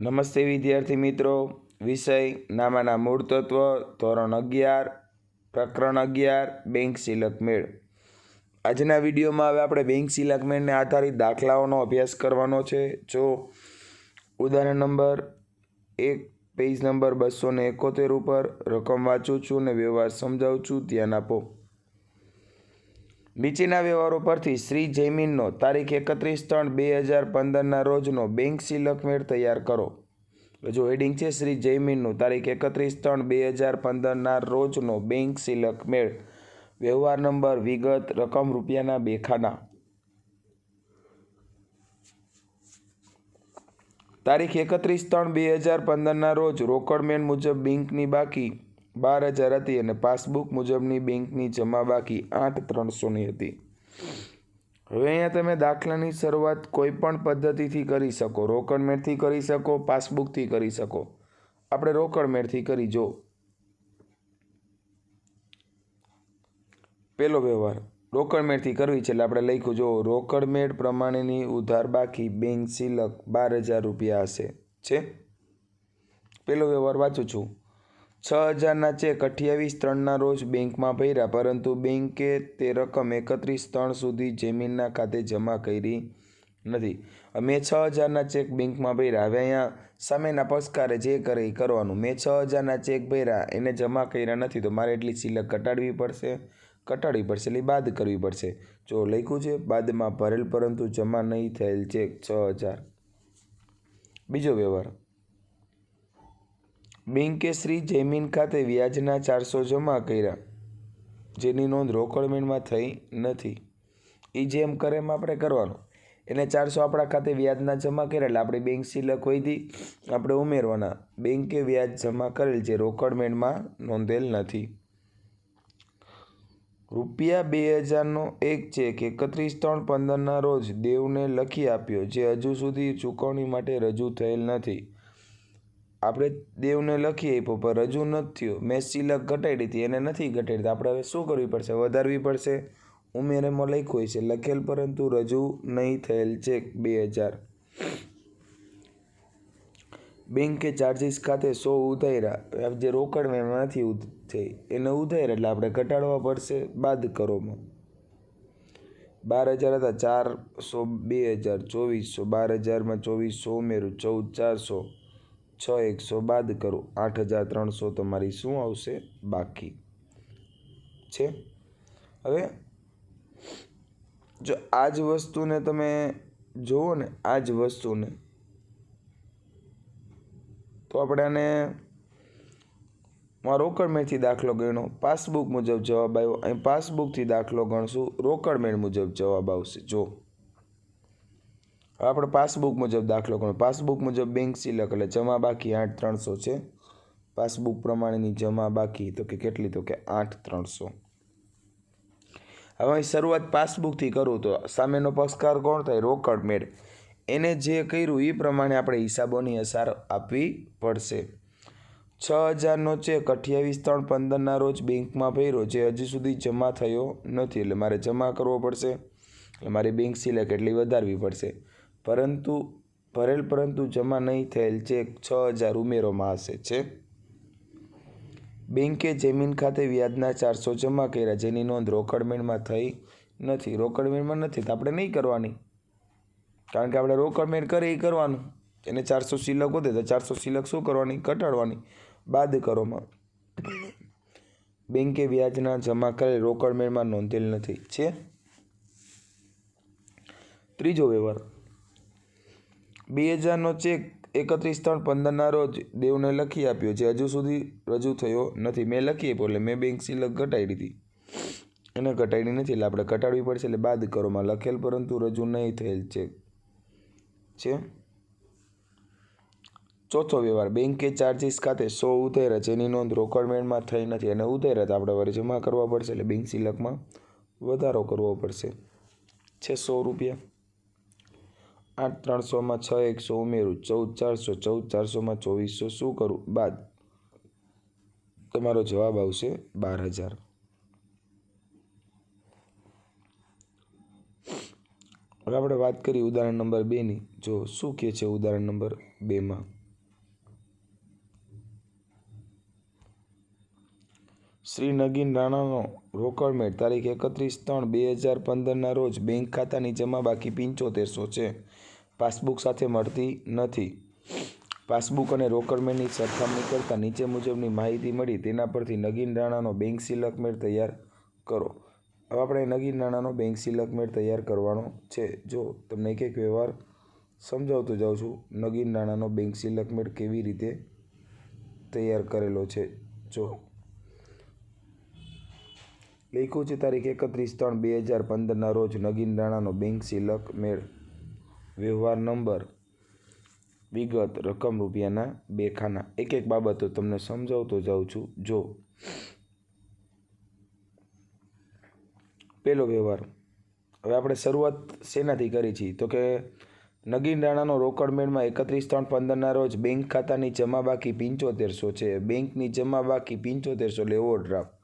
નમસ્તે વિદ્યાર્થી મિત્રો. વિષય નામાના મૂળ તત્વ, ધોરણ અગિયાર, પ્રકરણ અગિયાર, બેંક સિલક મેળ. આજના વિડીયોમાં હવે આપણે બેંક સિલક મેળને આધારિત દાખલાઓનો અભ્યાસ કરવાનો છે. જો ઉદાહરણ નંબર એક, પેજ નંબર બસો એકોતેર ઉપર રકમ વાંચું છું અને વ્યવહાર સમજાવું છું, ધ્યાન આપો. નીચેના વ્યવહારો પરથી શ્રી જૈમિનનો તારીખ એકત્રીસ ત્રણ બે હજાર પંદરના રોજનો બેંક સિલક મેળ તૈયાર કરો. જો હેડિંગ છે શ્રી જૈમિનનું તારીખ એકત્રીસ ત્રણ બે હજાર પંદરના રોજનો બેંક સિલક મેળ વ્યવહાર નંબર, વિગત, રકમ, રૂપિયાના બેખાના. તારીખ એકત્રીસ ત્રણ બે હજાર પંદરના રોજ રોકડ મેળ મુજબ બેંકની બાકી બાર હજાર હતી અને પાસબુક મુજબની બેંકની જમા બાકી આઠ ત્રણસોની હતી. હવે અહીંયા તમે દાખલાની શરૂઆત કોઈ પણ પદ્ધતિથી કરી શકો. રોકડ મેળથી કરી શકો, પાસબુકથી કરી શકો. આપણે રોકડ મેળથી કરી, જો. પેલો વ્યવહાર. રોકડ મેળથી કરવી છે એટલે આપણે લખ્યું, જો, રોકડ મેળ પ્રમાણેની ઉધાર બાકી બેંક સિલક બાર હજાર રૂપિયા હશે. છે? પેલો વ્યવહાર વાંચું છું. છ હજારના ચેક અઠ્યાવીસ ત્રણના રોજ બેંકમાં ભર્યા, પરંતુ બેંકે તે રકમ એકત્રીસ ત્રણ સુધી જમીનના ખાતે જમા કરી નથી. મેં છ હજારના ચેક બેંકમાં ભર્યા. હવે અહીંયા સામેના પક્ષકારે જે કરે એ કરવાનું. મેં છ હજારના ચેક ભર્યા, એને જમા કર્યા નથી, તો મારે એટલી સિલક ઘટાડવી પડશે? ઘટાડવી પડશે એટલે બાદ કરવી પડશે. જો લખ્યું છે, બાદમાં ભરેલ, પરંતુ જમા નહીં થયેલ ચેક છ હજાર. બીજો વ્યવહાર. બેંકે શ્રી જૈમિન ખાતે વ્યાજના ચારસો જમા કર્યા, જેની નોંધ રોકડમેળમાં થઈ નથી. એ જેમ કરે એમ આપણે કરવાનું. એને ચારસો આપણા ખાતે વ્યાજના જમા કર્યા એટલે આપણે બેંક સિલક હતી આપણે ઉમેરવાના. બેંકે વ્યાજ જમા કરેલ જે રોકડમેળમાં નોંધેલ નથી. રૂપિયા બે હજારનો એક ચેક એકત્રીસ ત્રણ પંદરના રોજ દેવને લખી આપ્યો, જે હજુ સુધી ચૂકવણી માટે રજૂ થયેલ નથી. આપણે દેવને લખીએ પર રજૂ નથી થયો. મેં સિલક ઘટાડી હતી, એને નથી ઘટાડી. આપણે હવે શું કરવી પડશે? વધારવી પડશે? ઉમેરેમાં લખ્યું છે, લખેલ પરંતુ રજૂ નહીં થયેલ ચેક બે હજાર. બેંકે ચાર્જિસ ખાતે સો ઉધાર્યા જે રોકડમાં નથી થઈ. એને ઉધાર્યા એટલે આપણે ઘટાડવા પડશે બાદ કરોમાં. બાર હજાર હતા, ચારસો બે હજાર, ચોવીસો. બાર હજારમાં ચોવીસો ઉમેરું ચૌદ ચારસો. છ એકસો બાદ કરું. આઠ હજાર ત્રણસો તમારી શું આવશે? બાકી. છે? હવે જો આ જ વસ્તુને તમે જુઓ ને આ જ વસ્તુને, તો આપણે આને માં રોકડ મેળથી દાખલો ગણ્યો. પાસબુક મુજબ જવાબ આવ્યો. અહીં પાસબુકથી દાખલો ગણશું. રોકડ મેળ મુજબ જવાબ આવશે. જો. આપણે પાસબુક મુજબ દાખલો ગણો પાસબુક મુજબ બેંક સિલક એટલે જમા બાકી આઠ ત્રણસો છે. પાસબુક પ્રમાણેની જમા બાકી તો કે કેટલી તો કે આઠ ત્રણસો. હવે શરૂઆત પાસબુકથી કરું તો સામેનો પક્ષકાર કોણ થાય? રોકડ મેળ. એને જે કર્યું એ પ્રમાણે આપણે હિસાબોની અસર આપવી પડશે. છ હજારનો ચેક અઠ્યાવીસ ત્રણ પંદરના રોજ બેંકમાં ભર્યો જે હજી સુધી જમા થયો નથી. એટલે મારે જમા કરવો પડશે. એટલે મારી બેંક સિલેક્ટ એટલી વધારવી પડશે. પરંતુ, ભરેલ પરંતુ જમા નહીં થયેલ ચેક છ હજાર ઉમેરોમાં હશે, છે? બેંકે જમીન ખાતે વ્યાજના ચારસો જમા કર્યા જેની નોંધ રોકડમેળમાં થઈ નથી. રોકડમેળમાં નથી તો આપણે નહીં કરવાની. કારણ કે આપણે રોકડમેળ કરે એ કરવાનું. એને ચારસો સિલક હોતે તો ચારસો સિલક શું કરવાની? ઘટાડવાની. બાદ કરોમાં. બેંકે વ્યાજના જમા કરેલ રોકડ મેળમાં નોંધેલ નથી, છે? ત્રીજો વ્યવહાર. બે હજારનો ચેક એકત્રીસ ત્રણ પંદરના રોજ દેવને લખી આપ્યો, જે હજુ સુધી રજૂ થયો નથી. મેં લખી આપ્યો એટલે મેં બેંક સિલક ઘટાડી હતી. એને ઘટાડી નથી એટલે આપણે ઘટાડવી પડશે એટલે બાદ કરોમાં લખેલ પરંતુ રજૂ નહીં થયેલ ચેક છે? ચોથો વ્યવહાર. બેંકે ચાર્જિસ ખાતે સો ઉધાર્યા જેની નોંધ રોકડમેળમાં થઈ નથી અને ઉધાર્યા તો આપણે વળી જમા કરવા પડશે એટલે બેંક સિલકમાં વધારો કરવો પડશે. છે સો રૂપિયા? આઠ ત્રણસોમાં છ, એકસો ઉમેરું, ચૌદ ચારસો, ચૌદ ચારસોમાં ચોવીસો, શું કરું? બાદ. તમારો જવાબ આવશે બાર હજાર. હવે આપણે વાત કરી ઉદાહરણ નંબર બેની જો શું કહે છે ઉદાહરણ નંબર બેમાં શ્રી નગીન રાણાનો રોકડમેટ તારીખ એકત્રીસ ત્રણ બે હજાર પંદરના રોજ બેંક ખાતાની જમા બાકી પંચોતેરસો છે. પાસબુક સાથે મળતી નથી. પાસબુક અને રોકડમેનની સરખામણી કરતાં નીચે મુજબની માહિતી મળી, તેના પરથી નગીન રાણાનો બેંક સિલક મેળ તૈયાર કરો. હવે આપણે નગીન રાણાનો બેંક સિલક મેળ તૈયાર કરવાનો છે. જો તમને એક એક વ્યવહાર સમજાવતો જાઉં છું, નગીન રાણાનો બેંક સિલક મેળ કેવી રીતે તૈયાર કરેલો છે? જો. લખ્યું છે તારીખ એકત્રીસ ત્રણ બે હજાર પંદરના રોજ નગીન રાણાનો બેંક સિલક મેળ વ્યવહાર નંબર, વિગત, રકમ રૂપિયાના બે ખાના. એક એક બાબતો તમને સમજાવતો જાઉં છું. જો પહેલો વ્યવહાર. હવે આપણે શરૂઆત શેનાથી કરી છીએ તો કે નગીન રાણાનો રોકડ મેળમાં એકત્રીસ ત્રણ પંદરના રોજ બેંક ખાતાની જમા બાકી પંચોતેરસો છે. બેંકની જમા બાકી પંચોતેરસો એટલે ઓવરડ્રાફ્ટ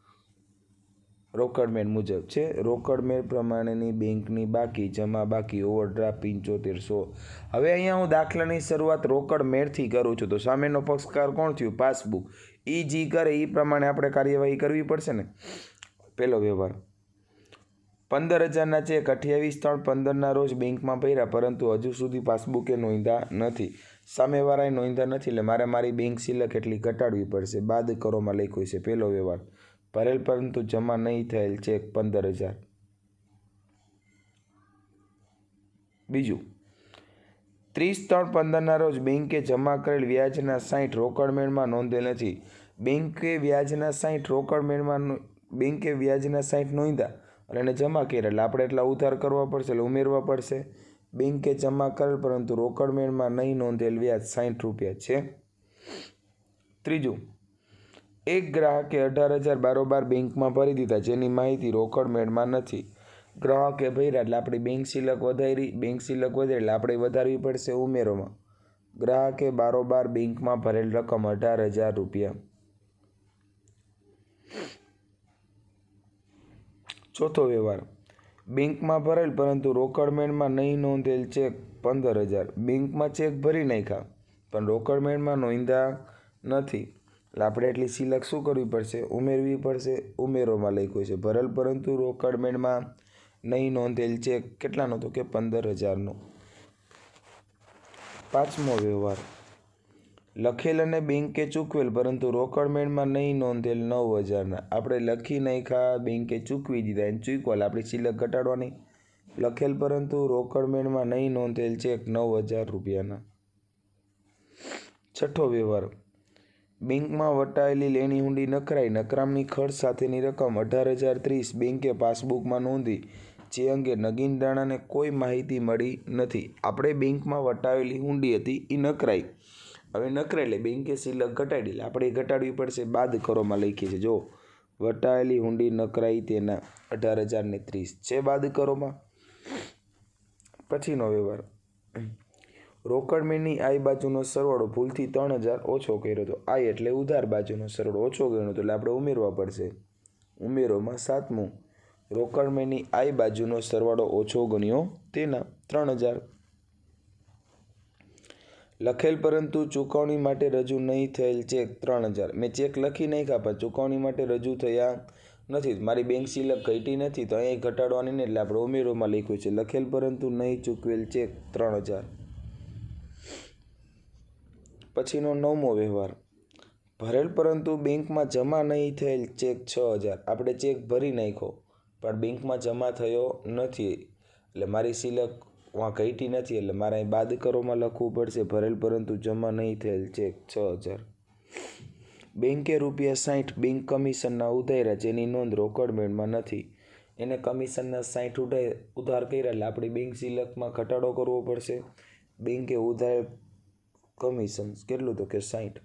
રોકડ મેળ મુજબ છે. રોકડ મેળ પ્રમાણેની બેંકની બાકી જમા બાકી ઓવરડ્રાફ્ટ પંચોતેરસો. હવે અહીંયા હું દાખલાની શરૂઆત રોકડ મેળથી કરું છું. તો સામેનો પક્ષકાર કોણ થયું? પાસબુક. એ જી કરે એ પ્રમાણે આપણે કાર્યવાહી કરવી પડશે ને? પહેલો વ્યવહાર. પંદર હજારના ચેક અઠ્યાવીસ ત્રણ પંદરના રોજ બેંકમાં ભર્યા પરંતુ હજુ સુધી પાસબુકે નોંધા નથી. સામેવાળાએ નોંધા નથી, એટલે મારે મારી બેંક સિલક એટલી ઘટાડવી પડશે. બાદ કરોમાં લખ્યું છે. પહેલો વ્યવહાર. ભરેલ પરંતુ જમા નહીં થયેલ ચેક પંદર હજાર. બીજું, ત્રીસ ત્રણ પંદરના રોજ બેંકે જમા કરેલ વ્યાજના સાઠ રોકડ મેળમાં નોંધેલ નથી. બેંકે વ્યાજના સાઠ રોકડ મેળમાં બેંકે વ્યાજના સાઠ નોંધ્યા અને એને જમા કરેલા આપણે એટલા ઉધાર કરવા પડશે એટલે ઉમેરવા પડશે. બેંકે જમા કરેલ પરંતુ રોકડ મેળમાં નહીં નોંધેલ વ્યાજ સાઠ રૂપિયા છે. ત્રીજું એક ગ્રાહકે અઢાર હજાર બારોબાર બેંકમાં ભરી દીધા, જેની માહિતી રોકડ મેળમાં નથી. ગ્રાહકે ભર્યા એટલે આપણી બેંક શિલક વધારી, બેંક શિલક વધે એટલે આપણે વધારવી પડશે ઉમેરોમાં. ગ્રાહકે બારોબાર બેંકમાં ભરેલ રકમ અઢાર હજાર રૂપિયા. ચોથો વ્યવહાર. બેંકમાં ભરેલ, પરંતુ રોકડ મેળમાં નહીં નોંધેલ ચેક પંદર હજાર. બેંકમાં ચેક ભરી નાખ્યા, પણ રોકડ મેળમાં નોંધ્યા નથી. એટલે આપણે એટલી સિલક શું કરવી પડશે? ઉમેરવી પડશે? ઉમેરોમાં લખ્યું છે, ભરેલ પરંતુ રોકડ મેળમાં નહીં નોંધેલ ચેક કેટલાનો તો કે પંદર હજારનો પાંચમો વ્યવહાર. લખેલ અને બેંકે ચૂકવેલ, પરંતુ રોકડ મેળમાં નહીં નોંધેલ નવ હજારના આપણે લખી નાખ્યા, બેંકે ચૂકવી દીધા, એને ચૂકવાલ. આપણી સિલક ઘટાડવાની. લખેલ પરંતુ રોકડ મેળમાં નહીં નોંધેલ ચેક નવ હજાર રૂપિયાના. છઠ્ઠો વ્યવહાર. બેંકમાં વટાયેલી લેણી હુંડી નકરાઈ નકરામની ખર્ચ સાથેની રકમ અઢાર હજાર ત્રીસ બેંકે પાસબુકમાં નોંધી, જે અંગે નગીન રાણાને કોઈ માહિતી મળી નથી. આપણે બેંકમાં વટાવેલી હુંડી હતી એ નકરાઈ હવે નકરે એટલે બેંકે સિલક ઘટાડી આપણે ઘટાડવી પડશે, બાદ કરોમાં લખીએ છે જો, વટાયેલી હુંડી નકરાઈ તેના અઢાર હજારને ત્રીસ. છે બાદ કરોમાં? પછીનો વ્યવહાર. રોકડ મેળની આઈ બાજુનો સરવાળો ભૂલથી ત્રણ હજાર ઓછો કર્યો હતો. આઈ એટલે ઉધાર બાજુનો સરવાળો ઓછો ગણ્યો હતો. એટલે આપણે ઉમેરવા પડશે. ઉમેરોમાં સાતમું. રોકડ મેળની આઈ બાજુનો સરવાળો ઓછો ગણ્યો તેના ત્રણ હજાર. લખેલ પરંતુ ચૂકવણી માટે રજૂ નહીં થયેલ ચેક ત્રણ હજાર. મેં ચેક લખી નાખ્યા, પણ ચૂકવણી માટે રજૂ થયા નથી. મારી બેંક સિલક ઘટી નથી, તો અહીંયા ઘટાડવાની એટલે આપણે ઉમેરોમાં લખ્યું છે. લખેલ પરંતુ નહીં ચૂકવેલ ચેક ત્રણ હજાર. પછીનો નવમો વ્યવહાર. ભરેલ પરંતુ બેંકમાં જમા નહીં થયેલ ચેક છ હજાર. આપણે ચેક ભરી નાખ્યો, પણ બેંકમાં જમા થયો નથી. એટલે મારી સિલક વાં ઘટી નથી, એટલે મારે અહીં બાદ કરોમાં લખવું પડશે, ભરેલ પરંતુ જમા નહીં થયેલ ચેક છ હજાર. બેંકે રૂપિયા સાઠ બેંક કમિશનના ઉધાર્યા, જેની નોંધ રોકડ મેળમાં નથી. એને કમિશનના સાઠ ઉધાર કર્યા, એટલે આપણી બેંક સિલકમાં ઘટાડો કરવો પડશે. બેંકે ઉધાર કમિશન કેટલું તો કે સાઠ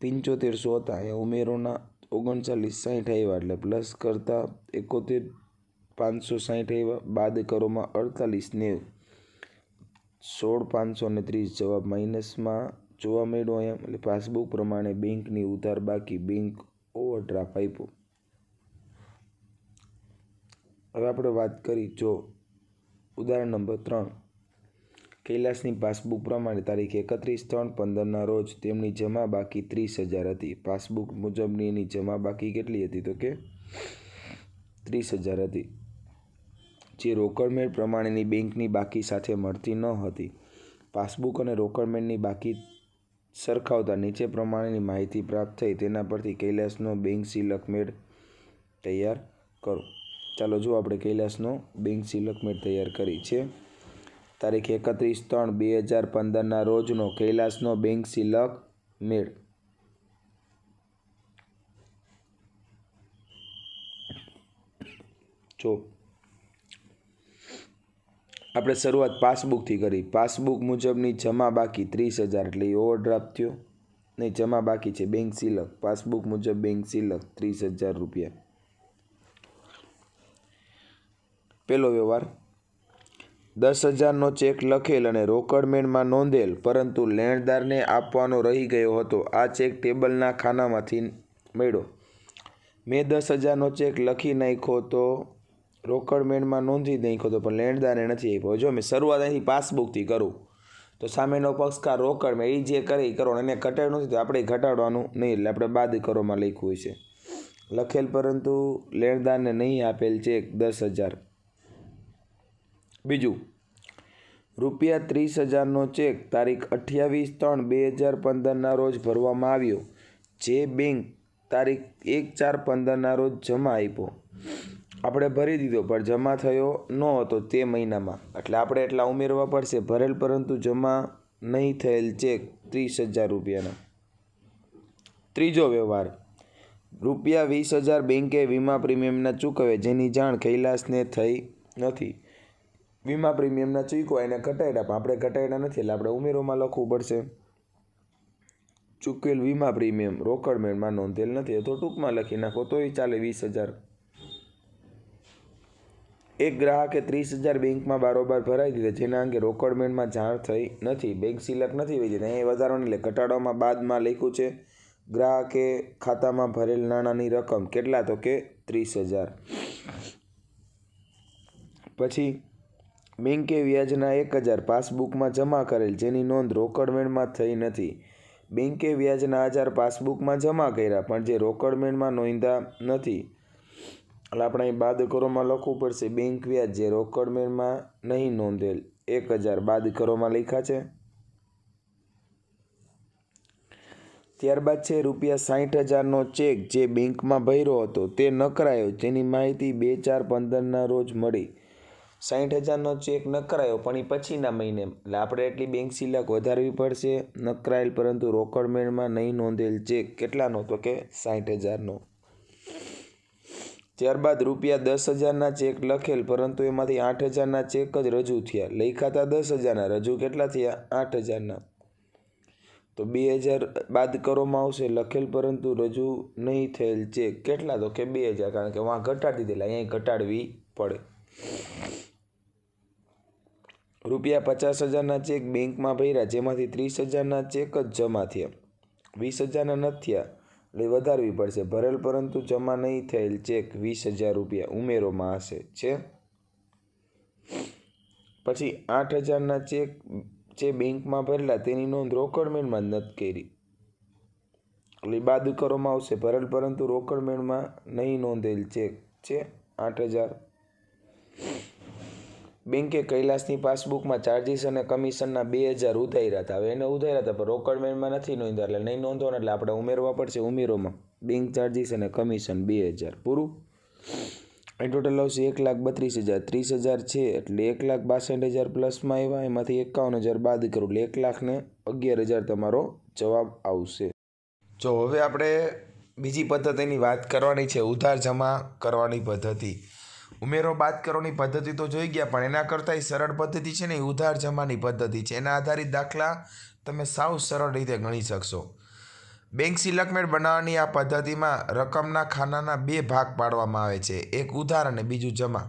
પંચોતેરસો હતા અહીંયા ઉમેરોના ઓગણચાલીસ સાઠ આવ્યા એટલે પ્લસ કરતાં એકોતેર પાંચસો સાઠ આવ્યા, બાદ કરોમાં અડતાલીસ નેવું. સોળ પાંચસો ને ત્રીસ જવાબ માઇનસમાં જોવા મળ્યો અહીંયા, એટલે પાસબુક પ્રમાણે બેંકની ઉધાર બાકી, બેંક ઓવરડ્રાફ્ટ આપ્યો. હવે આપણે વાત કરી જો, ઉદાહરણ નંબર ત્રણ. કૈલાસની પાસબુક પ્રમાણે તારીખ એકત્રીસ ત્રણ પંદરના રોજ તેમની જમા બાકી ત્રીસ હજાર હતી. પાસબુક મુજબની એની જમા બાકી કેટલી હતી તો કે ત્રીસ હજાર હતી. જે રોકડમેળ પ્રમાણેની બેંકની બાકી સાથે મળતી ન હતી. પાસબુક અને રોકડમેળની બાકી સરખાવતા નીચે પ્રમાણેની માહિતી પ્રાપ્ત થઈ તેના પરથી કૈલાસનો બેંક સિલક મેળ તૈયાર કરો. ચાલો જો આપણે કૈલાસનો બેંક સિલક મેળ તૈયાર કરી છે. તારીખ એકત્રીસ ત્રણ બે હજાર પંદરના રોજનો કૈલાસનો બેંક સિલક મેળ. જો. આપણે શરૂઆત પાસબુકથી કરી. પાસબુક મુજબની જમા બાકી ત્રીસ હજાર એટલે એ ઓવરડ્રાફ્ટ થયો. નહીં, જમા બાકી છે બેંક સિલક પાસબુક મુજબ બેંક સિલક ત્રીસ હજાર રૂપિયા. પહેલો વ્યવહાર. દસ હજારનો ચેક લખેલ અને રોકડમેળમાં નોંધેલ, પરંતુ લેણદારને આપવાનો રહી ગયો હતો. આ ચેક ટેબલના ખાનામાંથી મળ્યો. મેં દસ હજારનો ચેક લખી નાખ્યો તો રોકડમેળમાં નોંધી નાખ્યો તો પણ લેણદારે નથી આપ્યો. જો મેં શરૂઆત અહીંથી પાસબુકથી કરું, તો સામેનો પક્ષકાર રોકડ મેં એ જે કરે એ કરો એને ઘટાડ્યું નથી તો આપણે ઘટાડવાનું નહીં, એટલે આપણે બાદ કરોમાં લખ્યું હોય છે. લખેલ, પરંતુ લેણદારને નહીં આપેલ ચેક દસ હજાર. બીજું, રૂપિયા ત્રીસ હજારનો ચેક તારીખ અઠ્યાવીસ ત્રણ બે હજાર પંદરના રોજ ભરવામાં આવ્યો. જે બેંક તારીખ એક ચાર પંદરના રોજ જમા આપ્યો. આપણે ભરી દીધો, પણ જમા થયો ન હતો તે મહિનામાં. એટલે આપણે એટલા ઉમેરવા પડશે, ભરેલ પરંતુ જમા નહીં થયેલ ચેક ત્રીસ હજાર રૂપિયાનો. ત્રીજો વ્યવહાર, રૂપિયા વીસ હજાર બેંકે વીમા પ્રીમિયમના ચૂકવે, જેની જાણ કૈલાસને થઈ નથી. વીમા પ્રીમિયમના ચૂકવા એને ઘટાડ્યા. પણ આપણે ઘટાડ્યા નથી, એટલે આપણે ઉમેરોમાં લખવું પડશે. ચૂકવેલ વીમા પ્રીમિયમ રોકડ મેળમાં નોંધેલ નથી. તો ટૂંકમાં લખી નાખો, તોય ચાલે વીસ હજાર. એક ગ્રાહકે ત્રીસ હજાર બેંકમાં બારોબાર ભરાઈ દીધા, જેના અંગે રોકડમેળમાં જાણ થઈ નથી. બેંક સિલક નથી વહી જતી અહીં વધારોને એટલે ઘટાડવામાં બાદમાં લખ્યું છે, ગ્રાહકે ખાતામાં ભરેલ નાણાંની રકમ કેટલા? તો કે ત્રીસ હજાર. પછી બેંકે વ્યાજના એક હજાર પાસબુકમાં જમા કરેલ જેની નોંધ રોકડમેળમાં થઈ નથી. બેંકે વ્યાજના હજાર પાસબુકમાં જમા કર્યા, પણ જે રોકડમેળમાં નોંધ્યા નથી. એટલે આપણે અહીં બાદ કરોમાં લખવું પડશે બેંક વ્યાજ જે રોકડમેળમાં નહીં નોંધેલ, એક હજાર બાદ કરોમાં લખ્યા છે. ત્યારબાદ છે, રૂપિયા સાઠ હજારનો ચેક જે બેંકમાં ભર્યો હતો, તે નકરાયો, જેની માહિતી બે ચાર પંદરના રોજ મળી. સાઠ હજારનો ચેક નકરાયો, પણ એ પછીના મહિને. એટલે આપણે એટલી બેંક શિલ્લક વધારવી પડશે. નકરાયેલ પરંતુ રોકડ મેળમાં નહીં નોંધેલ ચેક કેટલાનો? તો કે સાઠ હજારનો. ત્યારબાદ રૂપિયા દસ હજારના ચેક લખેલ, પરંતુ એમાંથી આઠ હજારના ચેક જ રજૂ થયા. લખાતા દસ હજારના, રજૂ કેટલા થયા? આઠ હજારના. તો બે હજાર બાદ કરવામાં આવશે, લખેલ પરંતુ રજૂ નહીં થયેલ ચેક. કેટલા? તો કે બે હજાર, કારણ કે વાં ઘટાડી દીધેલા, અહીંયા ઘટાડવી પડે. રૂપિયા પચાસ હજારના ચેક બેંકમાં ભર્યા, જેમાંથી ત્રીસ હજારના ચેક જ જમા થયા. વીસ હજારના નથી થયા, એટલે વધારવી પડશે. ભરેલ પરંતુ જમા નહીં થયેલ ચેક વીસ હજાર રૂપિયા ઉમેરોમાં હશે. છે? પછી આઠ હજારના ચેક જે બેંકમાં ભરેલા, તેની નોંધ રોકડમેળમાં જ નથી કરી. એટલે બાદ કરવામાં આવશે. ભરેલ પરંતુ રોકડમેળમાં નહીં નોંધેલ ચેક છે આઠ હજાર. બેંકે કૈલાસની પાસબુકમાં ચાર્જિસ અને કમિશનના બે હજાર ઉધાર્યા હતા. હવે એને ઉધાર્યા હતા, પણ રોકડમેળમાં નથી નોંધ્યા, એટલે નહીં નોંધવાના એટલે આપણે ઉમેરવા પડશે ઉમેરોમાં. બેંક ચાર્જિસ અને કમિશન બે હજાર. પૂરું? એ ટોટલ આવશે એક લાખ બત્રીસ હજાર. ત્રીસ હજાર છે, એટલે એક લાખ બાસઠ હજાર પ્લસમાં આવ્યા. એમાંથી એકાવન હજાર બાદ કરું, એટલે એક લાખ ને અગિયાર હજાર તમારો જવાબ આવશે. જો, હવે આપણે બીજી પદ્ધતિની વાત કરવાની છે, ઉધાર જમા કરવાની પદ્ધતિ. ઉમેરો બાદ કરવાની પદ્ધતિ તો જોઈ ગયા, પણ એના કરતાં સરળ પદ્ધતિ છે ને એ ઉધાર જમાની પદ્ધતિ છે. એના આધારિત દાખલા તમે સાવ સરળ રીતે ગણી શકશો. બેંક સિલકમેળ બનાવવાની આ પદ્ધતિમાં રકમના ખાનાના બે ભાગ પાડવામાં આવે છે, એક ઉધાર અને બીજું જમા.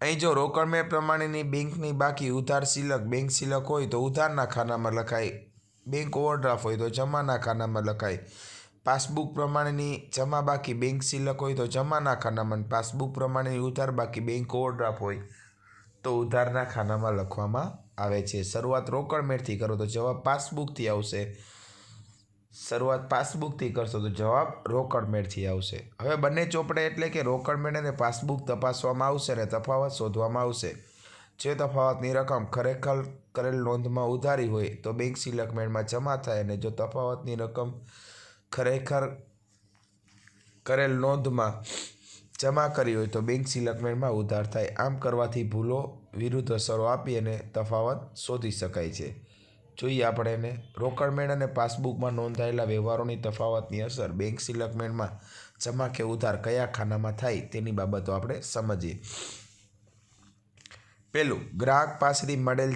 અહીં જો રોકડમેળ પ્રમાણેની બેંકની બાકી ઉધાર સિલક બેંક સિલક હોય તો ઉધારના ખાનામાં લખાય, બેંક ઓવરડ્રાફ્ટ હોય તો જમાના ખાનામાં લખાય. પાસબુક પ્રમાણેની જમા બાકી બેંક સિલક હોય તો જમાના ખાનામાં પાસબુક પ્રમાણેની ઉધાર બાકી બેંક ઓવરડ્રાફ્ટ હોય તો ઉધારના ખાનામાં લખવામાં આવે છે. શરૂઆત રોકડ મેળથી કરો તો જવાબ પાસબુકથી આવશે. શરૂઆત પાસબુકથી કરશો તો જવાબ રોકડ મેળથી આવશે. હવે બંને ચોપડે એટલે કે રોકડ મેળ અને પાસબુક તપાસવામાં આવશે અને તફાવત શોધવામાં આવશે. જે તફાવતની રકમ ખરેખર કરેલ નોંધમાં ઉધારી હોય તો બેંક સિલક મેળમાં જમા થાય અને જો તફાવતની રકમ ખરેખર કરેલ નોંધમાં જમા કરી હોય તો બેંક સિલક ઉધાર થાય. આમ કરવાથી ભૂલો વિરુદ્ધ અસરો આપી અને તફાવત શોધી શકાય છે. જોઈએ આપણે એને. રોકડમેળ અને પાસબુકમાં નોંધાયેલા વ્યવહારોની તફાવતની અસર બેંક મેળમાં જમા કે ઉધાર કયા ખાનામાં થાય તેની બાબતો આપણે સમજીએ. પેલું ગ્રાહક પાસેથી મળેલ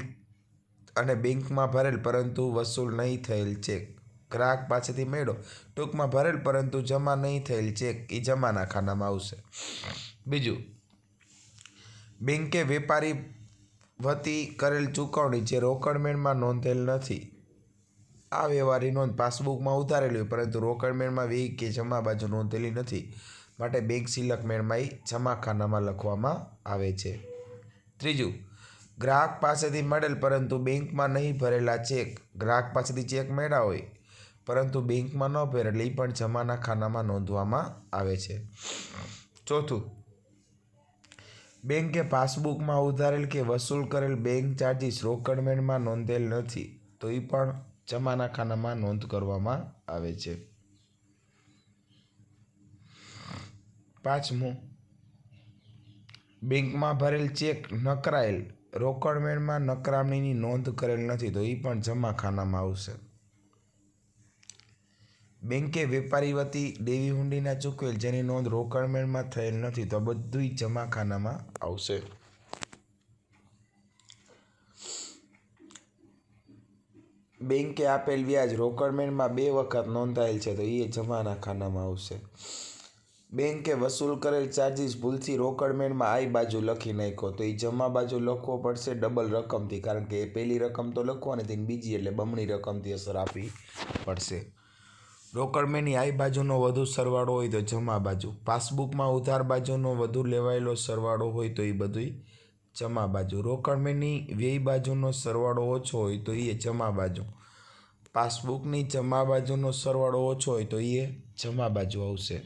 અને બેંકમાં ભરેલ પરંતુ વસૂલ નહીં થયેલ ચેક. ગ્રાહક પાસેથી મેળો. ટૂંકમાં ભરેલ, પરંતુ જમા નહીં થયેલ ચેક એ જમાના ખાનામાં આવશે. બીજું, બેંકે વેપારી વતી કરેલ ચૂકવણી જે રોકડ મેળમાં નોંધેલ નથી. આ વ્યવહારની નોંધ પાસબુકમાં ઉતારેલી હોય, પરંતુ રોકડ મેળમાં વી કે જમા બાજુ નોંધેલી નથી. માટે બેંક સિલક મેળમાં જમા ખાનામાં લખવામાં આવે છે. ત્રીજું, ગ્રાહક પાસેથી મળેલ, પરંતુ બેંકમાં નહીં ભરેલા ચેક. ગ્રાહક પાસેથી ચેક મેળા હોય પરંતુ બેંકમાં ન ભરેલ પણ જમાના ખાનામાં નોંધવામાં આવે છે. ચોથું, બેંકે પાસબુકમાં ઉધારેલ કે વસૂલ કરેલ બેંક ચાર્જીસ રોકડ મેળમાં નોંધેલ નથી, તો એ પણ જમાના ખાનામાં નોંધ કરવામાં આવે છે. પાંચમું, બેંકમાં ભરેલ ચેક નકરાયેલ રોકડ મેળમાં નકરામણીની નોંધ કરેલ નથી, તો એ પણ જમા ખાનામાં આવશે. બેંકે વેપારી વતી દેવી હુંડીના ચૂકવેલ, જેની નોંધ રોકડ મેળમાં થયેલ નથી, તો બધું જમા ખાનામાં આવશે. બેંકે આપેલ વ્યાજ રોકડ મેળમાં બે વખત નોંધાયેલ છે, તો એ જમાના ખાનામાં આવશે. બેંકે વસૂલ કરેલ ચાર્જીસ ભૂલથી રોકડ મેળમાં આઈ બાજુ લખી નાખ્યો, તો એ જમા બાજુ લખવો પડશે ડબલ રકમથી, કારણ કે એ પહેલી રકમ તો લખવાની હતી બીજી, એટલે બમણી રકમથી અસર આપવી પડશે. રોકડ મેળની આઈ બાજુનો વધુ સરવાળો હોય તો જમા બાજુ. પાસબુકમાં ઉધાર બાજુનો વધુ લેવાયેલો સરવાળો હોય તો એ બધું જમા બાજુ. રોકડ મેળની વ્યય બાજુનો સરવાળો ઓછો હોય તો એ જમા બાજુ. પાસબુકની જમા બાજુનો સરવાળો ઓછો હોય તો એ જમા બાજુ આવશે.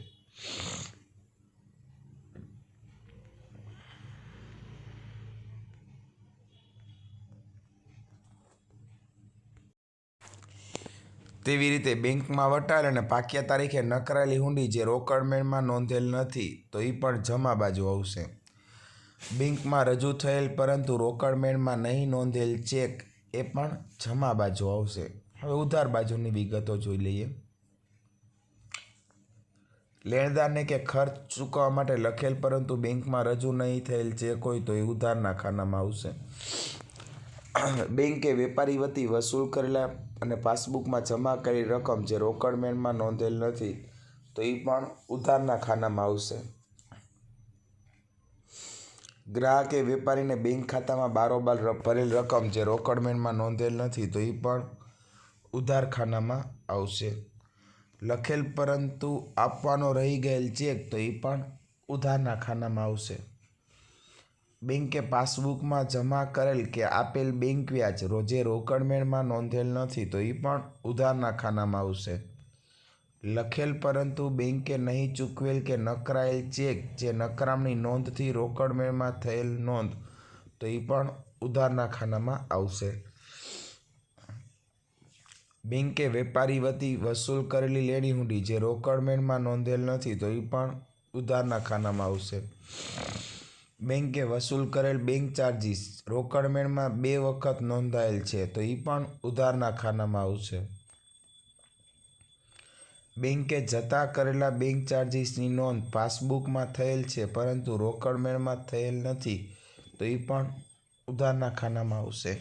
તેવી રીતે બેંકમાં વટાલ અને પાક્યા તારીખે નકરાયેલી હુંડી જે રોકડ મેળમાં નોંધેલ નથી, તો એ પણ જમા બાજુ આવશે. બેંકમાં રજૂ થયેલ પરંતુ રોકડ મેળમાં નહીં નોંધેલ ચેક એ પણ જમા બાજુ આવશે. હવે ઉધાર બાજુની વિગતો જોઈ લઈએ. લેણદારને કે ખર્ચ ચૂકવવા માટે લખેલ પરંતુ બેંકમાં રજૂ નહીં થયેલ ચેક હોય તો એ ઉધારના ખાનામાં આવશે. બેંકે વેપારી વતી વસૂલ કરેલા અને પાસબુકમાં જમા કરેલી રકમ જે રોકડ મેળમાં નોંધેલ નથી, તો એ પણ ઉધારના ખાનામાં આવશે. ગ્રાહકે વેપારીને બેંક ખાતામાં બારોબાર ભરેલ રકમ જે રોકડ મેળમાં નોંધેલ નથી, તો એ પણ ઉધાર ખાનામાં આવશે. લખેલ પરંતુ આપવાનો રહી ગયેલ ચેક, તો એ પણ ઉધારના ખાનામાં આવશે. બેંકે પાસબુકમાં જમા કરેલ કે આપેલ બેંક વ્યાજ રોજે રોકડ મેળમાં નોંધેલ નથી, તો એ પણ ઉધારના ખાનામાં આવશે. લખેલ પરંતુ બેંકે નહીં ચૂકવેલ કે નકરાયેલ ચેક જે નકરામની નોંધથી રોકડ મેળમાં થયેલ નોંધ, તો એ પણ ઉધારના ખાનામાં આવશે. બેંકે વેપારી વતી વસૂલ કરેલી લેણી હુંડી જે રોકડ મેળમાં નોંધેલ નથી, તો એ પણ ઉધારના ખાનામાં આવશે. બેંકે વસૂલ કરેલ બેંક ચાર્જીસ રોકડ મેળમાં બે વખત નોંધાયેલ છે, તો એ પણ ઉધારના ખાનામાં આવશે. બેંકે જતા કરેલા બેંક ચાર્જીસની નોંધ પાસબુકમાં થયેલ છે, પરંતુ રોકડ મેળમાં થયેલ નથી, તો એ પણ ઉધારના ખાનામાં આવશે.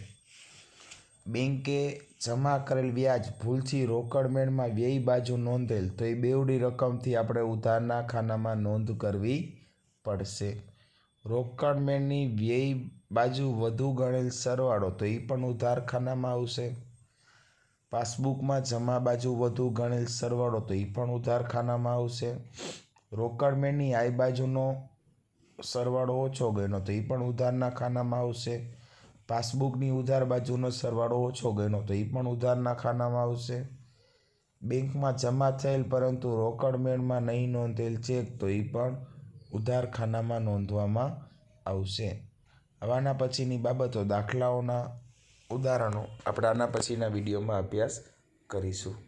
બેંકે જમા કરેલ વ્યાજ ભૂલથી રોકડ મેળમાં વ્યય બાજુ નોંધેલ, તો એ બેવડી રકમથી આપણે ઉધારના ખાનામાં નોંધ કરવી પડશે. રોકડમાં ની વ્યય બાજુ વધુ ગણેલ સરવાળો, તો એ પણ ઉધાર ખાનામાં આવશે. પાસબુકમાં જમા બાજુ વધુ ગણેલ સરવાળો, તો એ પણ ઉધાર ખાનામાં આવશે રોકડમેળની આઈ બાજુનો સરવાળો ઓછો ગણ્યો, તો એ પણ ઉધારના ખાનામાં આવશે. પાસબુકની ઉધાર બાજુનો સરવાળો ઓછો ગણ્યો, તો એ પણ ઉધારના ખાનામાં આવશે. બેંકમાં જમા થયેલ, પરંતુ રોકડ મેળમાં નહીં નોંધેલ ચેક, તો એ પણ ઉધારખાનામાં નોંધવામાં આવશે. હવે આના પછીની બાબતો દાખલાઓના ઉદાહરણો આપણે આના પછીના વિડીયોમાં અભ્યાસ કરીશું.